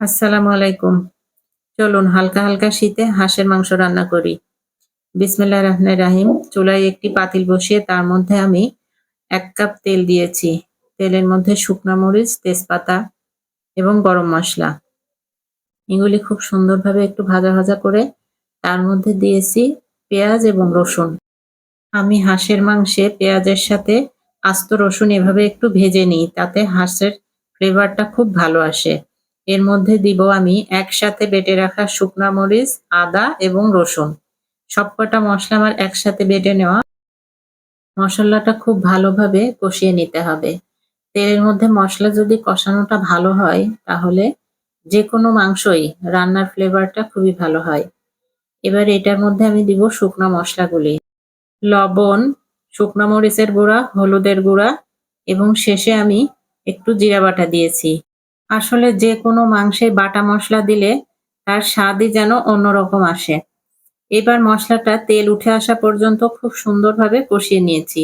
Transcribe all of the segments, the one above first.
আসসালামু আলাইকুম। চলুন হালকা হালকা শীতে হাঁসের মাংস রান্না করি। বিসমিল্লাহ রহমান রাহিম। চুলায় একটি পাতিল বসিয়ে তার মধ্যে আমি এক কাপ তেল দিয়েছি। তেলের মধ্যে শুকনো মরিচ, তেজপাতা এবং গরম মশলা। এগুলি খুব সুন্দরভাবে একটু ভাজা ভাজা করে তার মধ্যে দিয়েছি পেঁয়াজ এবং রসুন। আমি হাঁসের মাংসে পেঁয়াজের সাথে আস্ত রসুন এভাবে একটু ভেজে নিই, তাতে হাঁসের ফ্লেভারটা খুব ভালো আসে। এর মধ্যে দিব আমি একসাথে বেটে রাখা শুকনা মরিচ, আদা এবং রসুন। সবকটা মশলা আমার একসাথে বেটে নেওয়া। মশলাটা খুব ভালোভাবে কষিয়ে নিতে হবে। তেলের মধ্যে মশলা যদি কষানোটা ভালো হয়, তাহলে যে কোনো মাংসই রান্নার ফ্লেভারটা খুবই ভালো হয়। এবার এটার মধ্যে আমি দিব শুকনো মশলাগুলি। লবণ, শুকনো মরিচের গুঁড়া, হলুদের গুঁড়া এবং শেষে আমি একটু জিরা বাটা দিয়েছি। আসলে যে কোনো মাংসে বাটা মশলা দিলে তার স্বাদই যেন অন্যরকম আসে। এবার মশলাটা তেল উঠে আসা পর্যন্ত খুব সুন্দরভাবে কষিয়ে নিয়েছি।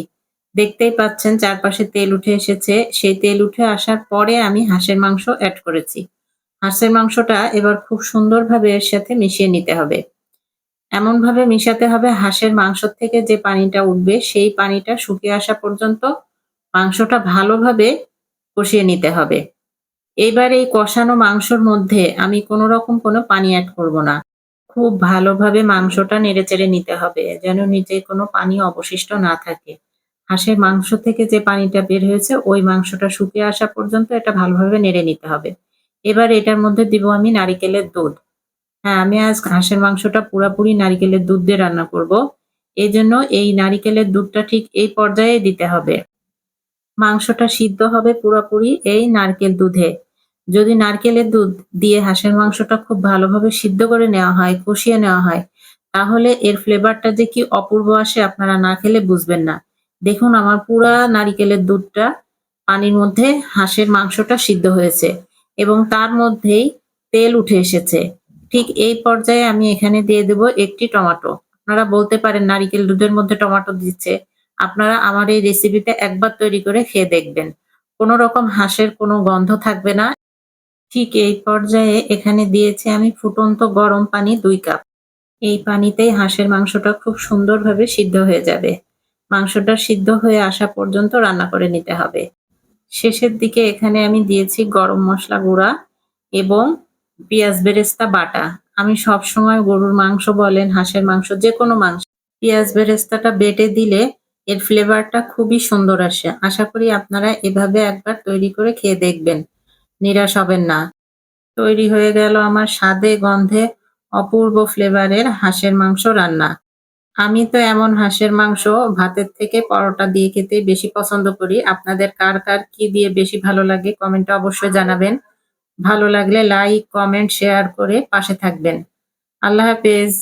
দেখতেই পাচ্ছেন চারপাশে তেল উঠে এসেছে। সেই তেল উঠে আসার পরে আমি হাঁসের মাংস অ্যাড করেছি। হাঁসের মাংসটা এবার খুব সুন্দরভাবে এর সাথে মিশিয়ে নিতে হবে। এমনভাবে মিশাতে হবে হাঁসের মাংস থেকে যে পানিটা উঠবে, সেই পানিটা শুকিয়ে আসা পর্যন্ত মাংসটা ভালোভাবে কষিয়ে নিতে হবে। এবার এই কষানো মাংসর মধ্যে আমি কোনো রকম কোনো পানি অ্যাড করব না। খুব ভালোভাবে মাংসটা নেড়েচেড়ে নিতে হবে, যেন নিচে কোনো পানি অবশিষ্ট না থাকে। হাঁসের মাংস থেকে যে পানিটা বের হয়েছে, ওই মাংসটা শুকিয়ে আসা পর্যন্ত এটা ভালোভাবে নেড়ে নিতে হবে। এবার এটার মধ্যে দিব আমি নারিকেলের দুধ। হ্যাঁ আমি আজ হাঁসের মাংসটা পুরাপুরি নারিকেলের দুধ দিয়ে রান্না করব। এই জন্য এই নারিকেলের দুধটা ঠিক এই পর্যায়ে দিতে হবে। মাংসটা সিদ্ধ হবে পুরোপুরি এই নারকেল দুধে। যদি নারকেলের দুধ দিয়ে হাঁসের মাংসটা খুব ভালোভাবে সিদ্ধ করে নেওয়া হয়, কষিয়ে নেওয়া হয়, তাহলে এর ফ্লেভারটা যে কি অপূর্ব আসে আপনারা না খেলে বুঝবেন না। দেখুন আমার পুরা নারিকেলের দুধটা পানির মধ্যে হাঁসের মাংসটা সিদ্ধ হয়েছে এবং তার মধ্যেই তেল উঠে এসেছে। ঠিক এই পর্যায়ে আমি এখানে দিয়ে দেব একটি টমেটো। আপনারা বলতে পারেন নারিকেল দুধের মধ্যে টমেটো দিচ্ছে। আপনারা আমার এই রেসিপিটা একবার তৈরি করে খেয়ে দেখবেন। কোনো রকম হাঁসের কোনো গন্ধ থাকবে না। ঠিক এই পর্যায়ে এখানে দিয়েছি আমি ফুটন্ত গরম পানি দুই কাপ। এই পানিতেই হাঁসের মাংসটা খুব সুন্দরভাবে সিদ্ধ হয়ে যাবে। মাংসটা সিদ্ধ হয়ে আসা পর্যন্ত রান্না করে নিতে হবে। শেষের দিকে এখানে আমি দিয়েছি গরম মশলা গুঁড়া এবং পেঁয়াজ বেরেস্তা বাটা। আমি সব সময় গরুর মাংস বলেন, হাঁসের মাংস, যে কোনো মাংস, পেঁয়াজ বেরেস্তাটা বেটে দিলে এর ফ্লেভারটা খুবই সুন্দর আসে। আশা করি আপনারা এভাবে একবার তৈরি করে খেয়ে দেখবেন। নিরাশ হবেন না। তৈরি হয়ে গেল আমার স্বাদে গন্ধে অপূর্ব ফ্লেভারের হাঁসের মাংস রান্না। আমি তো এমন হাঁসের মাংস ভাতের থেকে পরোটা দিয়ে খেতে বেশি পছন্দ করি। আপনাদের কার কার কি দিয়ে বেশি ভালো লাগে কমেন্টে অবশ্যই জানাবেন। ভালো লাগলে লাইক, কমেন্ট, শেয়ার করে পাশে থাকবেন। আল্লাহ হাফেজ।